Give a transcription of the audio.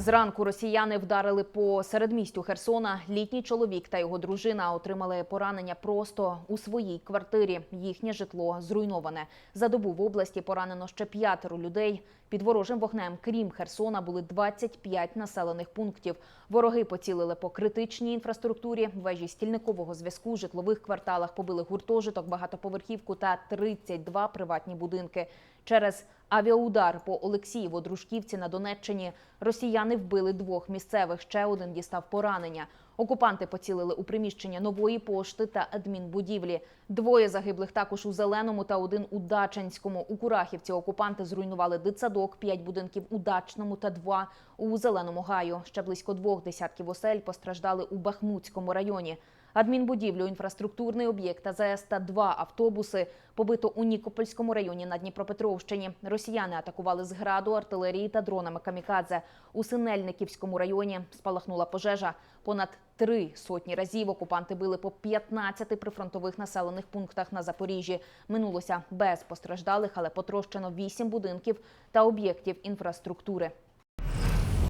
Зранку росіяни вдарили по середмістю Херсона. Літній чоловік та його дружина отримали поранення просто у своїй квартирі. Їхнє житло зруйноване. За добу в області поранено ще п'ятеро людей. Під ворожим вогнем, крім Херсона, були 25 населених пунктів. Вороги поцілили по критичній інфраструктурі, вежі стільникового зв'язку, житлових кварталах побили гуртожиток, багатоповерхівку та 32 приватні будинки. Через авіаудар по Олексієво Дружківці на Донеччині росіяни вбили двох місцевих. Ще один дістав поранення. Окупанти поцілили у приміщення нової пошти та адмінбудівлі. Двоє загиблих також у Зеленому та один у Дачанському. У Курахівці окупанти зруйнували дитсадок, п'ять будинків у Дачному та два у Зеленому гаю. Ще близько двох десятків осель постраждали у Бахмутському районі. Адмінбудівлю, інфраструктурний об'єкт АЗС та два автобуси побито у Нікопольському районі на Дніпропетровщині. Росіяни атакували з граду, артилерії та дронами камікадзе. У Синельниківському районі спалахнула пожежа. Понад три сотні разів окупанти били по 15 прифронтових населених пунктах на Запоріжжі. Минулося без постраждалих, але потрощено вісім будинків та об'єктів інфраструктури.